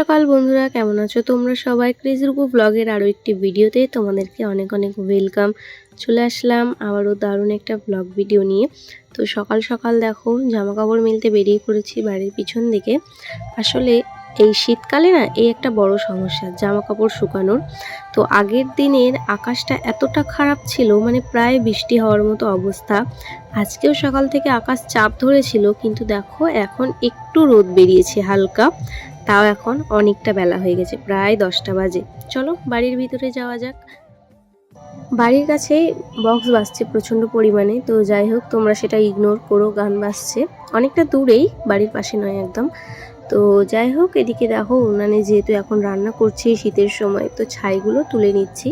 সকাল বন্ধুরা, কেমন আছো তোমরা সবাই? ক্রেজিরুকু ব্লগের আরও একটি ভিডিওতে তোমাদেরকে অনেক অনেক ওয়েলকাম চলে আসলাম আবারও দারুণ একটা ব্লগ ভিডিও নিয়ে। তো সকাল সকাল দেখো জামা কাপড় মেলতে বেরিয়ে পড়েছি বাড়ির পিছন দিকে। আসলে এই শীতকালে না, এই একটা বড় সমস্যা জামা কাপড় শুকানোর। তো আগের দিনের আকাশটা এতটা খারাপ ছিল মানে প্রায় বৃষ্টি হওয়ার মতো অবস্থা। আজকেও সকাল থেকে আকাশ চাপ ধরেছিল, কিন্তু দেখো এখন একটু রোদ বেরিয়েছে হালকা। তাও এখন অনেকটা বেলা হয়ে গেছে, প্রায় দশটা বাজে। চলো বাড়ির ভিতরে যাওয়া যাক। বাড়ির কাছে বক্স বাজছে প্রচণ্ড পরিমাণে, তো যাই হোক তোমরা সেটা ইগনোর করো, গান বাজছে। অনেকটা দূরেই, বাড়ির পাশে নয় একদম। তো যাই হোক, এদিকে দেখো উনানে যেহেতু এখন রান্না করছি শীতের সময়, তো ছাইগুলো তুলে নিচ্ছি।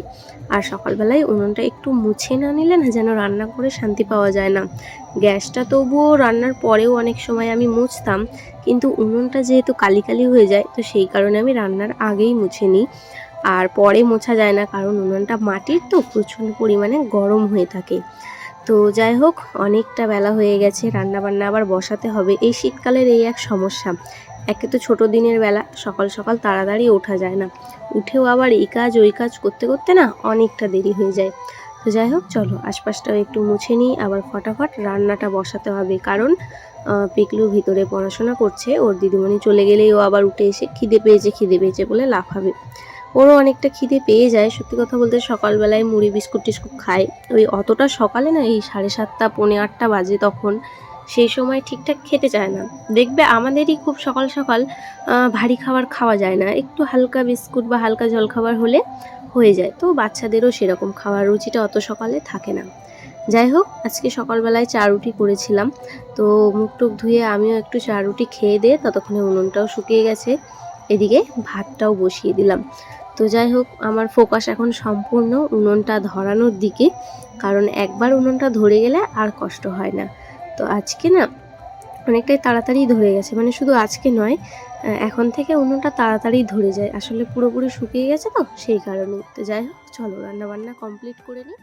আর সকালবেলায় উনুনটা একটু মুছে না নিলে না যেন রান্না করে শান্তি পাওয়া যায় না। গ্যাসটা তবুও রান্নার পরেও অনেক সময় আমি মুছতাম, কিন্তু উনুনটা যেহেতু কালি কালি হয়ে যায়, তো সেই কারণে আমি রান্নার আগেই মুছে নিই। আর পরে মোছা যায় না, কারণ উনুনটা মাটির তো প্রচণ্ড পরিমাণে গরম হয়ে থাকে। তো যাই হোক, অনেকটা বেলা হয়ে গেছে রান্না বান্না আবার বসাতে হবে। এই শীতকালের এই এক সমস্যা। একে তো ছোট দিনের বেলা, সকাল সকাল তাড়াতাড়ি ওঠা যায় না। উঠেও আবার এই কাজ, ওই কাজ করতে করতে না অনেকটা দেরি হয়ে যায়। তো যাই হোক, চলো আশপাশটাও একটু মুছে নিই, আবার ফটাফট রান্নাটা বসাতে হবে। কারণ পিকলু ভিতরে পড়াশোনা করছে, ওর দিদিমণি চলে গেলেই ও আবার উঠে এসে খিদে পেয়েছে খিদে পেয়েছে বলে লাফাবে। ওরও অনেকটা খিদে পেয়ে যায়, সত্যি কথা বলতে সকালবেলায় মুড়ি বিস্কুট টিস্কুট খায়। ওই অতটা সকালে না, এই সাড়ে সাতটা, পৌনে আটটা বাজে তখন সেই সময় ঠিকঠাক খেতে চায় না। দেখবে আমাদেরই খুব সকাল সকাল ভারী খাবার খাওয়া যায় না। একটু হালকা বিস্কুট বা হালকা জলখাবার হলে হয়ে যায়। তো বাচ্চাদেরও সেরকম খাওয়ার রুচিটা অত সকালে থাকে না। যাই হোক, আজকে সকালবেলায় চা রুটি করেছিলাম। তো মুখ টুক ধুয়ে আমিও একটু চা রুটি খেয়ে দিয়ে ততক্ষণে উনুনটাও শুকিয়ে গেছে। এদিকে ভাতটাও বসিয়ে দিলাম। তো যাই হোক, আমার ফোকাস এখন সম্পূর্ণ উনুনটা ধরানোর দিকে। কারণ একবার উনুনটা ধরে গেলে আর কষ্ট হয় না। তো আজকে না অনেকটাই তাড়াতাড়ি ধরে গেছে মানে শুধু আজকে নয় এখন থেকে উনুনটা তাড়াতাড়ি ধরে যায়। আসলে পুরোপুরি শুকিয়ে গেছে তো, সেই কারণে তো যাই হোক, চলো রান্না বান্না কমপ্লিট করে নিই।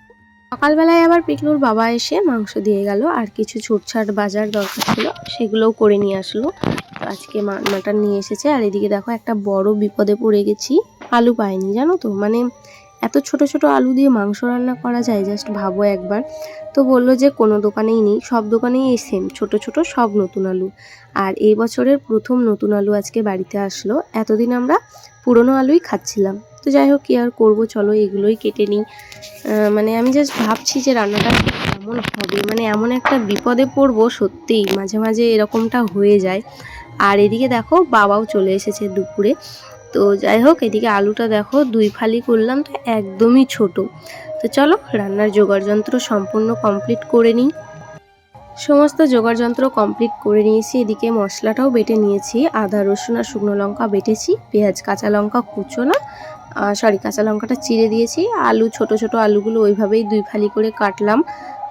সকালবেলায় আবার পিকলুর বাবা এসে মাংস দিয়ে গেল, আর কিছু ছুটছাট বাজার দরকার ছিল, সেগুলোও করে নিয়ে আসলো। আজকে মাটন নিয়ে এসেছে, আর এদিকে দেখো একটা বড় বিপদে পড়ে গেছি, আলু পাইনি, জানো তো? মানে এত ছোট ছোট আলু দিয়ে মাংস রান্না করা যায় জাস্ট ভাবো একবার। তো বলল যে, কোনো দোকানেই নেই, সব দোকানেই এই সেম ছোট ছোট সব নতুন আলু। আর এই বছরের প্রথম নতুন আলু আজকে বাড়িতে আসলো। এতদিন আমরা পুরনো আলুই খাচ্ছিলাম। তো যাই হোক, কি আর করব, চলো এগুলোই কেটে নিই। মানে আমি জাস্ট ভাবছি যে রান্নাটা কেমন হবে। মানে এমন একটা বিপদে পড়ব, সত্যিই মাঝে মাঝে এরকমটা হয়ে যায়। আর এদিকে দেখো, বাবাও চলে এসেছে দুপুরে। তো যাই হোক, এদিকে আলুটা দেখো, দুই ফালি করলাম, তো একদমই ছোট। তো চলো, রান্নার জোগাড় যন্ত্র সম্পূর্ণ কমপ্লিট করে নিই। সমস্ত জোগাড় যন্ত্র কমপ্লিট করে নিয়েছি, এদিকে মশলাটাও বেটে নিয়েছি। আদা, রসুন আর শুকনো লঙ্কা বেটেছি, পেঁয়াজ, কাঁচা লঙ্কা কুচোনো সরি কাঁচা লঙ্কাটা চিড়ে দিয়েছি। আলু, ছোট ছোট আলুগুলো ওইভাবেই দুই ফালি করে কাটলাম।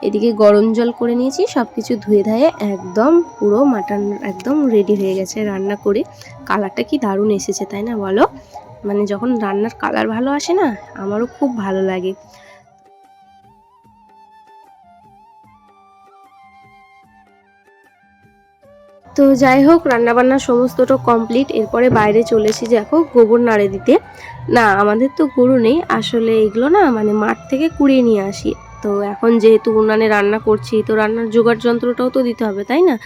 এদিকে গরম জল করে নিয়েছি সব কিছু ধুয়ে ধায়ে একদম পুরো মাটন একদম রেডি হয়ে গেছে রান্না করে। কালারটা কি দারুণ এসেছে, তাই না বলো? মানে যখন রান্নার কালার ভালো আসে না, আমারও খুব ভালো লাগে। তো যাই হোক রান্নাবান্না সমস্তটা কমপ্লিট এরপরে বাইরে চলেছি দেখো গোবর নাড়ে দিতে। না, আমাদের তো গরু নেই, আসলে এগুলো না মানে মাঠ থেকে কুড়িয়ে নিয়ে আসি। তো এখন যেহেতু উনানে রান্না করছি, তো রান্নার জোগাড় যন্ত্রটাও তো দিতে হবে, তাই না?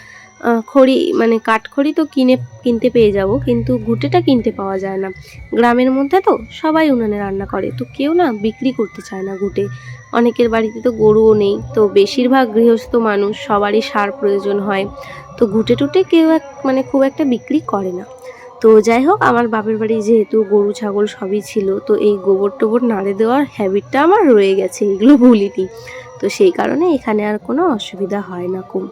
খড়ি মানে কাঠখড়ি তো কিনে, কিনতে পেয়ে যাব, কিন্তু ঘুটেটা কিনতে পাওয়া যায় না। গ্রামের মধ্যে তো সবাই উনানে রান্না করে, তো কেউ না বিক্রি করতে চায় না ঘুটে অনেকের বাড়িতে তো গরুও নেই, তো বেশিরভাগ গৃহস্থ মানুষ সবারই সার প্রয়োজন হয়, তো ঘুটে টুটে কেউ এক মানে খুব একটা বিক্রি করে না। তো যাই হোক, আমার বাপের বাড়ি যেহেতু গরু, ছাগল সবই ছিল, তো এই গোবর টোবর নাড়ে দেওয়ার হ্যাবিটটা আমার রয়ে গেছে, এগুলো ভুলিনি। তো সেই কারণে এখানে আর কোনো অসুবিধা হয় না খুব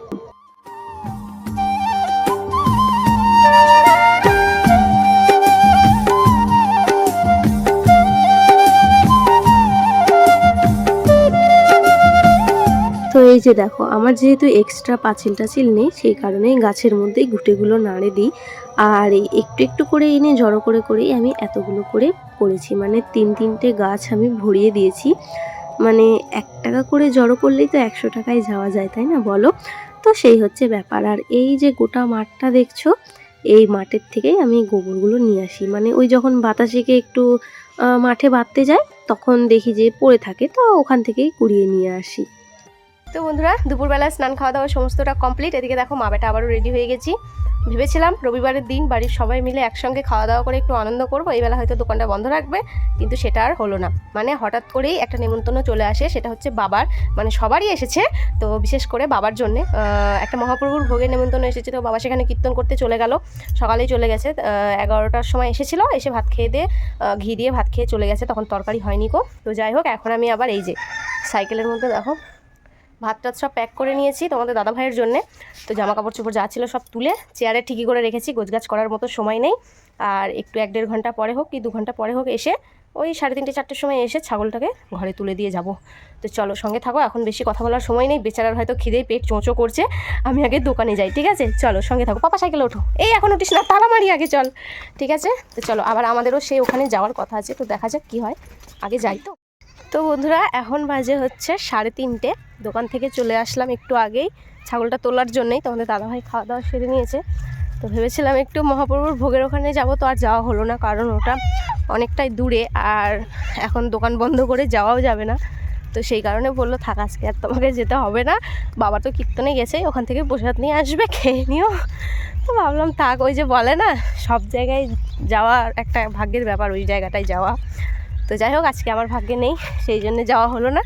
তো এই যে দেখো, আমার যেহেতু এক্সট্রা পাঁচিল টাচিল নেই, সেই কারণেই গাছের মধ্যেই ঘুটেগুলো নাড়ে দিই। আর একটু একটু করে এনে জড়ো করে করেই আমি এতগুলো করে করেছি। মানে তিন তিনটে গাছ আমি ভরিয়ে দিয়েছি। মানে এক টাকা করে জড়ো করলেই তো একশো টাকায় যাওয়া যায়, তাই না বলো? তো সেই হচ্ছে ব্যাপার। আর এই যে গোটা মাঠটা দেখছ, এই মাঠের থেকেই আমি গোবরগুলো নিয়ে আসি। মানে ওই যখন বাতাসেকে একটু মাঠে বাঁধতে যায়, তখন দেখি যে পড়ে থাকে, তো ওখান থেকেই কুড়িয়ে নিয়ে আসি। তো বন্ধুরা, দুপুরবেলা স্নান খাওয়া দাওয়া সমস্তটা কমপ্লিট এদিকে দেখো মা বেটা আবারও রেডি হয়ে গেছি। ভেবেছিলাম রবিবারের দিন বাড়ির সবাই মিলে একসঙ্গে খাওয়া দাওয়া করে একটু আনন্দ করব। এই বেলা হয়তো দোকানটা বন্ধ রাখবে, কিন্তু সেটা আর হলো না। মানে হঠাৎ করেই একটা নেমন্তন্ন চলে আসে, সেটা হচ্ছে বাবার মানে সবারই এসেছে। তো বিশেষ করে বাবার জন্যে একটা মহাপ্রভুর ভোগের নেমন্তন্ন এসেছে। তো বাবা সেখানে কীর্তন করতে চলে গেল। সকালেই চলে গেছে এগারোটার সময় এসেছিল। এসে ভাত খেয়ে দিয়ে ঘি দিয়ে ভাত খেয়ে চলে গেছে। তখন তরকারি হয়নি কো তো যাই হোক, এখন আমি আবার এই যে, সাইকেলের মধ্যে দেখো ভাত টাত সব প্যাক করে নিয়েছি তোমাদের দাদা ভাইয়ের জন্যে। তো জামা কাপড় চোপড় যা ছিল সব তুলে চেয়ারে ঠিকই করে রেখেছি, গোছগাছ করার মতো সময় নেই। আর একটু এক দেড় ঘণ্টা পরে হোক কি দু ঘণ্টা পরে হোক এসে ওই সাড়ে তিনটে চারটের সময় এসে ছাগলটাকে ঘরে তুলে দিয়ে যাব। তো চলো সঙ্গে থাকো, এখন বেশি কথা বলার সময় নেই, বেচারার হয়তো খিদেই পেট চোঁচো করছে, আমি আগে দোকানে যাই, ঠিক আছে? চলো সঙ্গে থাকো, পাপা সাইকেলে ওঠো। এই এখন উঠিস না, তালা মারি আগে চল, ঠিক আছে? তো চলো, আবার আমাদেরও সেই ওখানে যাওয়ার কথা আছে, তো দেখা যাক কী হয়। আগে যাই তো। তো বন্ধুরা, এখন বাজে হচ্ছে সাড়ে তিনটে। দোকান থেকে চলে আসলাম একটু আগেই। ছাগলটা তোলার জন্যই তোমাদের দাদাভাই খাওয়া দাওয়া সেরে নিয়েছে। তো ভেবেছিলাম একটু মহাপ্রভুর ভোগের ওখানে যাব তো আর যাওয়া হলো না, কারণ ওটা অনেকটাই দূরে আর এখন দোকান বন্ধ করে যাওয়াও যাবে না। তো সেই কারণে বলল, থাক, আজকে আর তোমাকে যেতে হবে না। বাবা তো কীর্তনে গেছে, ওখান থেকে প্রসাদ নিয়ে আসবে, খেয়ে নিও। তো ভাবলাম, থাক, ওই যে বলে না, সব জায়গায় যাওয়ার একটা ভাগ্যের ব্যাপার, ওই জায়গাটায় যাওয়া। তো যাই হোক, আজকে আমার ভাগ্যে নেই, সেই জন্য যাওয়া হলো না।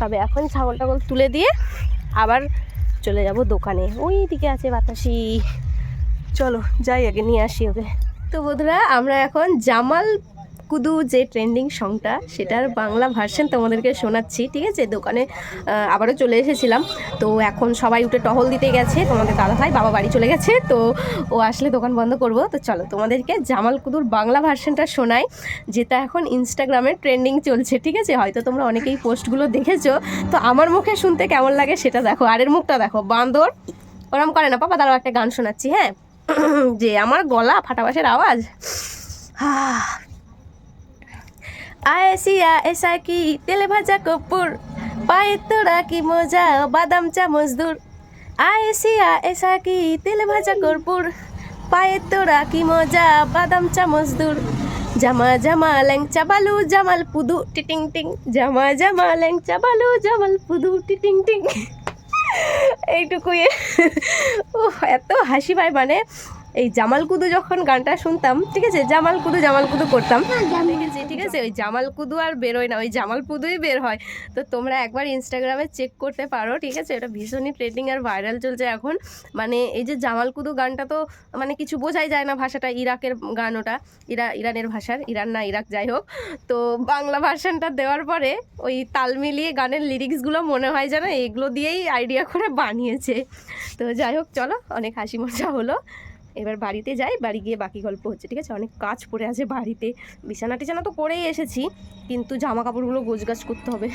তবে এখন ছাগল টাগল তুলে দিয়ে আবার চলে যাব দোকানে। ওই দিকে আছে বাতাসি। চলো, যাই আগে নিয়ে আসি ওকে। তো বন্ধুরা, আমরা এখন জামাল কুদু যে ট্রেন্ডিং সংটা সেটার বাংলা ভার্সন তোমাদেরকে শোনাচ্ছি, ঠিক আছে? দোকানে আবারও চলে এসেছিলাম। তো এখন সবাই উঠে টহল দিতে গেছে, তোমাদের দাদা ভাই বাবা বাড়ি চলে গেছে, তো ও আসলে দোকান বন্ধ করব। তো চলো, তোমাদেরকে জামাল কুদুর বাংলা ভার্সনটা শোনাই, যেটা এখন ইনস্টাগ্রামে ট্রেন্ডিং চলছে, ঠিক আছে? হয়তো তোমরা অনেকেই পোস্টগুলো দেখেছ। তো আমার মুখে শুনতে কেমন লাগে সেটা দেখো, আরের মুখটা দেখো, বান্দর। ওরম করে না, পাপা, দাঁড়াও একটা গান শোনাচ্ছি হ্যাঁ? যে, আমার গলা ফাটাবাসের আওয়াজ। আয়েসিয়া এসা কি তেলে ভাজা কপুর পায়ে তোরা কি মজা, বাদাম চামচ দূর। আয়েসিয়া এসা কি তেলে ভাজা কর্পূর পায়ে তোরা কি মজা, বাদাম চামচ দূর। জামা জামা, ল্যাংচা বালু, জামাল পুদু, টিটিং টিং। জামা জামা, ল্যাংচা বালু, জামাল পুদু, টিটিং টিং। এইটুকুই। ও এত হাসি পায় মানে। এই জামাল কুদু যখন গানটা শুনতাম ঠিক আছে জামাল কুদু জামাল কুদু করতাম দেখেছি ঠিক আছে ওই জামাল কুদু আর বেরোয় না ওই জামাল কুদুই বের হয়। তো তোমরা একবার ইনস্টাগ্রামে চেক করতে পারো ঠিক আছে এটা ভীষণই ট্রেন্ডিং আর ভাইরাল চলছে এখন। মানে এই যে জামাল কুদু গানটা তো মানে কিছু বোঝাই যায় না ভাষাটা ইরাকের গান ওটা ইরা ইরানের ভাষার ইরান না ইরাক যাই হোক। তো বাংলা ভার্সানটা দেওয়ার পরে ওই তাল মিলিয়ে গানের লিরিক্সগুলো মনে হয় যেন এগুলো দিয়েই আইডিয়া করে বানিয়েছে। তো যাই হোক চলো অনেক হাসি মজা হলো। এবার বাড়িতে যাই, বাড়ি গিয়ে বাকি গল্প হচ্ছে, ঠিক আছে? অনেক কাজ পড়ে আছে বাড়িতে। বিছানা টিছানা তো করেই এসেছি, কিন্তু জামা কাপড়গুলো গোছগাছ করতে হবে।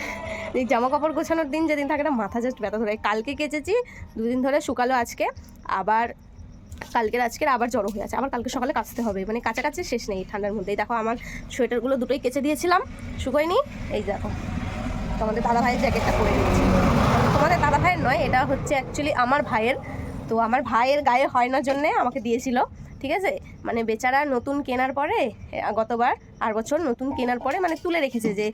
এই জামা কাপড় গোছানোর দিন যেদিন থাকে না, মাথা জাস্ট ব্যথা ধরে। কালকে কেচেছি, দুদিন ধরে শুকালো আজকে, আবার কালকের আজকের আবার জড়ো হয়ে আছে। আবার কালকে সকালে কাচতে হবে মানে কাছাকাছি শেষ নেই ঠান্ডার মধ্যেই। দেখো, আমার সোয়েটারগুলো দুটোই কেচে দিয়েছিলাম, শুকোয়নি। এই দেখো, তোমাদের দাদা ভাইয়ের জ্যাকেটটা পরে দিয়েছি তোমাদের দাদা ভাইয়ের নয়, এটা হচ্ছে অ্যাকচুয়ালি আমার ভাইয়ের তো আমার ভাইয়ের গায়ে হয় না জন্যে আমাকে দিয়েছিল, ঠিক আছে? মানে বেচারা নতুন কেনার পরে গতবার আর বছর নতুন কেনার পরে মানে তুলে রেখেছে যে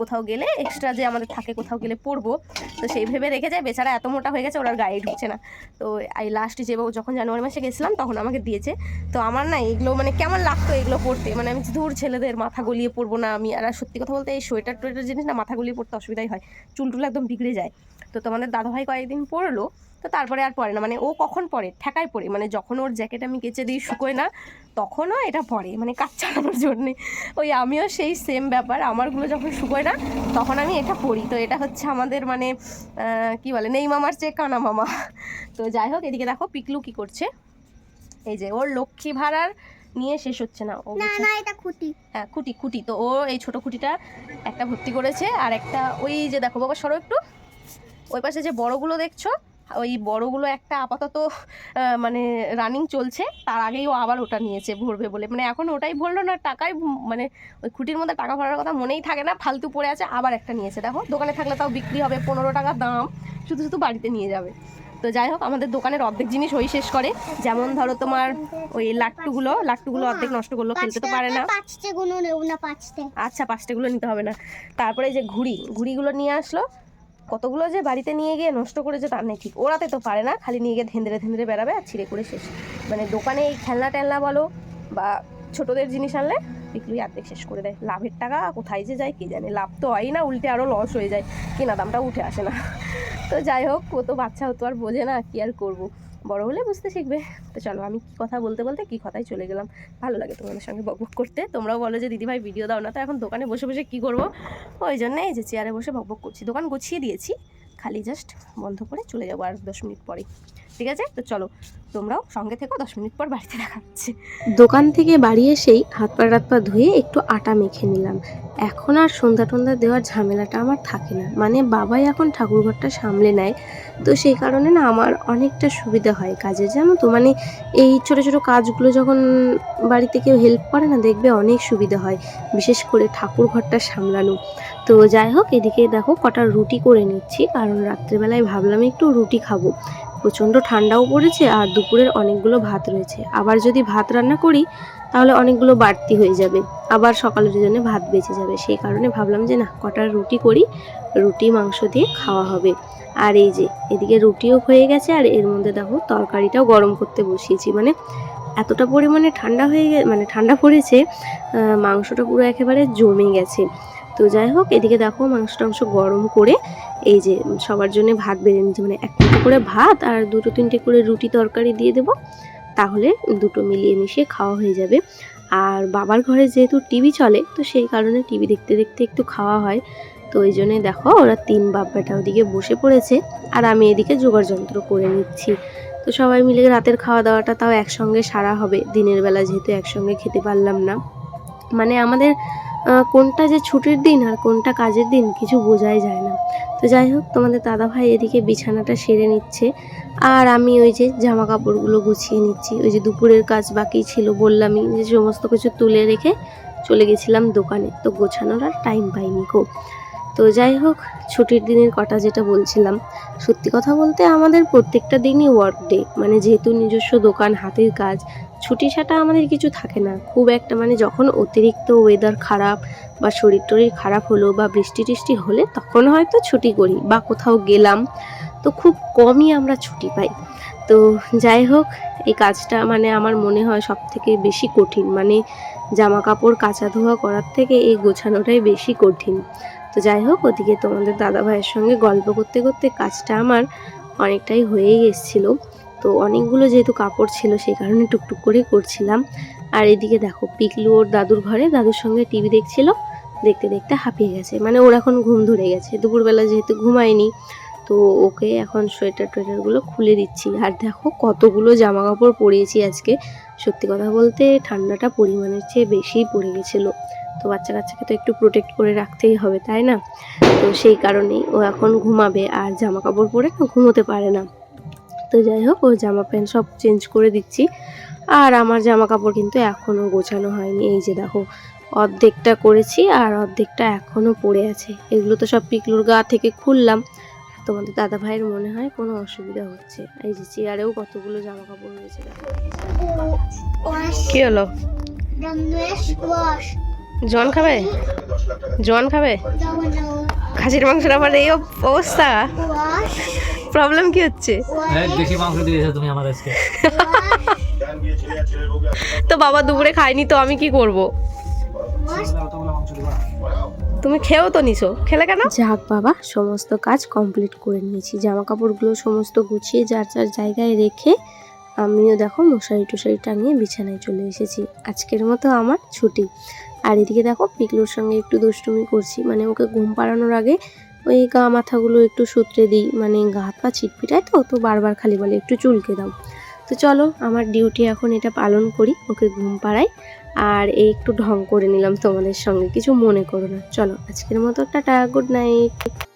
কোথাও গেলে এক্সট্রা যে আমাদের থাকে কোথাও গেলে পরবো। তো সেই ভেবে রেখে যায় বেচারা এত মোটা হয়ে গেছে, ওর আর গায়ে ঢুকছে না। তো এই লাস্টে যে যখন জানুয়ারি মাসে গেছিলাম, তখন আমাকে দিয়েছে। তো আমার না এগুলো মানে কেমন লাগতো এগুলো পরতে? মানে আমি দূর ছেলেদের মাথা গলিয়ে পরবো না আমি। আর সত্যি কথা বলতে এই সোয়েটার টোয়েটার জিনিস না মাথা গলিয়ে পড়তে অসুবিধাই হয়। চুল টুল একদম বিগড়ে যায়। তো তোমাদের দাদাভাই কয়েকদিন পরলো, তো তারপরে আর পরে না। মানে ও কখন পরে? ঠেকায় পরে। মানে যখন ওর জ্যাকেট আমি কেচে দিই শুকোয় না তখনও এটা পরে মানে কাজ চালানোর জন্যে। ওই আমিও সেই সেম ব্যাপার আমারগুলো যখন শুকোয় না তখন আমি এটা পরি। তো এটা হচ্ছে আমাদের মানে কি বলে নেই মামার চেয়ে কানা মামা। তো যাই হোক এদিকে দেখো পিকলু কি করছে। এই যে ওর লক্ষ্মী ভাড়ার নিয়ে শেষ হচ্ছে না ও না না এটা খুঁটি। হ্যাঁ খুঁটি খুঁটি। তো ও এই ছোট খুঁটিটা একটা ভর্তি করেছে আর একটা ওই যে দেখো বাবা সরো একটু। ওই পাশে যে বড়গুলো দেখছ ওই বড়গুলো একটা আপাতত মানে রানিং চলছে তার আগেই ও আবার ওটা নিয়েছে ভরবে বলে। মানে এখন ওটাই ভরলো না টাকাই মানে ওই খুঁটির মধ্যে টাকা ভরার কথা মনেই থাকে না ফালতু পড়ে আছে আবার একটা নিয়েছে। দেখো দোকানে থাকলে তাও বিক্রি হবে পনেরো টাকা দাম শুধু শুধু বাড়িতে নিয়ে যাবে। তো যাই হোক আমাদের দোকানের অর্ধেক জিনিস ওই শেষ করে। যেমন ধরো তোমার ওই লাট্টুগুলো লাট্টুগুলো অর্ধেক নষ্ট করল খেলতে তো পারে না। পাঁচটে গুলো নেব না পাঁচটে। আচ্ছা পাঁচটাগুলো নিতে হবে না। তারপরে এই যে ঘুড়ি ঘুড়িগুলো নিয়ে আসলো। কতগুলো যে বাড়িতে নিয়ে গিয়ে নষ্ট করেছে তার নেই, ঠিক ওরাতে তো পারে না। খালি নিয়ে গিয়ে ধেন্দরে ধেন্দরে বেড়াবে আর ছিঁড়ে করে শেষ। মানে দোকানে এই খেলনা টেলনা বলো বা ছোটদের জিনিস আনলে বিক্রি আর্ধেক শেষ করে দেয়। লাভের টাকা কোথায় যে যায় কে জানে? লাভ তো হয় না, উল্টে আরও লস হয়ে যায়। কেনা দামটা উঠে আসে না। তো যাই হোক, ও তো বাচ্চা হতো আর বোঝে না কী আর করব। বড় হলে বুঝতে শিখবে। তো চলো আমি কি কথা বলতে বলতে কি কথায় চলে গেলাম। ভালো লাগে তোমাদের সঙ্গে বক বক করতে। তোমরাও বলো যে দিদিভাই ভিডিও দাও না তো এখন দোকানে বসে বসে কী করব? ওই জন্য এই যে চেয়ারে বসে বক বক করছি। দোকান গুছিয়ে দিয়েছি। খালি জাস্ট বন্ধ করে চলে যাব আর দশ মিনিট পরে ঠিক আছে? তো চলো, তোমরাও সঙ্গে থেকো, দশ মিনিট পর বাড়িতে দেখা হচ্ছে। দোকান থেকে বাড়ি এসেই হাত পা, রাত পা ধুয়ে একটু আটা মেখে নিলাম। এখন আর সন্ধ্যা টন্ধা দেওয়ার ঝামেলাটা আমার থাকে না। মানে বাবাই এখন ঠাকুরঘরটা সামলে নেয়, তো সেই কারণে না আমার অনেকটা সুবিধা হয় কাজে, জানো তো? মানে এই ছোট ছোট কাজগুলো যখন বাড়িতে কেউ হেল্প করে না, দেখবে অনেক সুবিধা হয়, বিশেষ করে ঠাকুর ঘরটা সামলানো। তো যাই হোক, এদিকে দেখো কটা রুটি করে নিচ্ছি, কারণ রাত্রেবেলায় ভাবলাম একটু রুটি খাব। প্রচণ্ড ঠান্ডাও পড়েছে আর দুপুরের অনেকগুলো ভাত রয়েছে। আবার যদি ভাত রান্না করি, তাহলে অনেকগুলো বাড়তি হয়ে যাবে। আবার সকালের জন্য ভাত বেঁচে যাবে। সেই কারণে ভাবলাম যে না, কটা রুটি করি, রুটি, মাংস দিয়ে খাওয়া হবে। আর এই যে, এদিকে রুটিও হয়ে গেছে আর এর মধ্যে দেখো তরকারিটাও গরম করতে বসিয়েছি। মানে এতটা পরিমাণে ঠান্ডা হয়ে গে মানে ঠান্ডা পড়েছে মাংসটা পুরো একেবারে জমে গেছে। তো যাই হোক, এদিকে দেখো মাংস টাংস গরম করে এই যে সবার জন্য ভাত বেড়ে নিচ্ছি মানে এক মুঠো করে ভাত আর দুটো তিনটে করে রুটি তরকারি দিয়ে দেবো। তাহলে দুটো মিলিয়ে মিশিয়ে খাওয়া হয়ে যাবে। আর বাবার ঘরে যেহেতু টিভি চলে, তো সেই কারণে টিভি দেখতে দেখতে একটু খাওয়া হয়। তো ওই জন্যই দেখো ওরা তিন বাপ ওদিকে বসে পড়েছে আর আমি এদিকে জোগাড় যন্ত্র করে নিচ্ছি। তো সবাই মিলে রাতের খাওয়া দাওয়াটা তাও একসঙ্গে সারা হবে। দিনের বেলা যেহেতু একসঙ্গে খেতে পারলাম না। মানে আমাদের কোনটা যে ছুটির দিন আর কোনটা কাজের দিন কিছু বোঝাই যায় না। তো যাই হোক, তোমাদের দাদা ভাই এদিকে বিছানাটা সেরে নিচ্ছে। আর আমি ওই যে জামা কাপড়গুলো গুছিয়ে নিচ্ছি। ওই যে দুপুরের কাজ বাকি ছিল, বললামই যে সমস্ত কিছু তুলে রেখে চলে গেছিলাম দোকানে। তো গোছানোর আর টাইম পাইনি কো তো যাই হোক, ছুটির দিনের কটা যেটা বলছিলাম, সত্যি কথা বলতে আমাদের প্রত্যেকটা দিনই ওয়ার্ক ডে মানে যেহেতু নিজস্ব দোকান, হাতের কাজ, ছুটি ছাটা আমাদের কিছু থাকে না। খুব একটা মানে যখন অতিরিক্ত ওয়েদার খারাপ বা শরীর টরীর খারাপ হলো বা বৃষ্টি টিষ্টি হলে, তখন হয়তো ছুটি করি বা কোথাও গেলাম। তো খুব কমই আমরা ছুটি পাই। তো যাই হোক, এই কাজটা মানে আমার মনে হয় সব থেকে বেশি কঠিন মানে জামা কাপড় কাচা ধোয়া করার থেকে এই গোছানোটাই বেশি কঠিন। তো যাই হোক, ওদিকে তোমাদের দাদা ভাইয়ের সঙ্গে গল্প করতে করতে কাজটা আমার অনেকটাই হয়েই এসেছিল। তো অনেকগুলো যেহেতু কাপড় ছিল, সেই কারণে টুকটুক করে করছিলাম। আর এদিকে দেখো, পিকলু ওর দাদুর ঘরে, দাদুর সঙ্গে টিভি দেখছিল, দেখতে দেখতে হাঁপিয়ে গেছে। মানে ওর এখন ঘুম ধরে গেছে। দুপুরবেলা যেহেতু ঘুমায়নি, তো ওকে এখন সোয়েটার টোয়েটারগুলো খুলে দিচ্ছি। আর দেখো, কতগুলো জামা কাপড় পরিয়েছি আজকে। সত্যি কথা বলতে, ঠান্ডাটা পরিমাণের চেয়ে বেশিই পড়ে গেছিল। তো বাচ্চা কাচ্চাকে তো একটু প্রোটেক্ট করে রাখতেই হবে তাই না? তো সেই কারণেই ও এখন ঘুমাবে আর জামা কাপড় পরে ঘুমোতে পারে না। তো যাই হোক ও জামা প্যান্ট সব চেঞ্জ করে দিচ্ছি। আর আমার জামা কাপড় কিন্তু এখনও গোছানো হয়নি। এই যে দেখো অর্ধেকটা করেছি আর অর্ধেকটা এখনও পড়ে আছে। এগুলো তো সব পিকলুর গা থেকে খুললাম। তোমাদের দাদা ভাইয়ের মনে হয় কোনো অসুবিধা হচ্ছে। এই যে চেয়ারেও কতগুলো জামা কাপড় রয়েছে দেখো। কি হলো? জন খাবে? জন খাবে? খাসির মাংসের আবার এই অবস্থা। প্রবলেম কি হচ্ছে? মাংস দিয়েছ তুমি আমার আজকে। তো বাবা দুপুরে খায়নি তো আমি কি করব? তুমি খেয়েও তো নিছো। খেলে কেন? যাক বাবা সমস্ত কাজ কমপ্লিট করে নিয়েছি। জামা কাপড়গুলো সমস্ত গুছিয়ে যার যার জায়গায় রেখে আমিও দেখো মশারি টশারি টাঙিয়ে বিছানায় চলে এসেছি। আজকের মতো আমার ছুটি। আর এদিকে দেখো পিকলুর সঙ্গে একটু দুষ্টুমি করছি। মানে ওকে ঘুম পাড়ানোর আগে ওই গা মাথাগুলো একটু সূত্রে দিই। মানে গা হাত পা ছিটপিটায় তো তো বারবার খালি বলে একটু চুলকে দাও। তো চলো, আমার ডিউটি এখন এটা পালন করি, ওকে ঘুম পাড়াই। আর এই একটু ঢং করে নিলাম তোমাদের সঙ্গে, কিছু মনে করো না। চলো, আজকের মতো টাটা, গুড নাইট।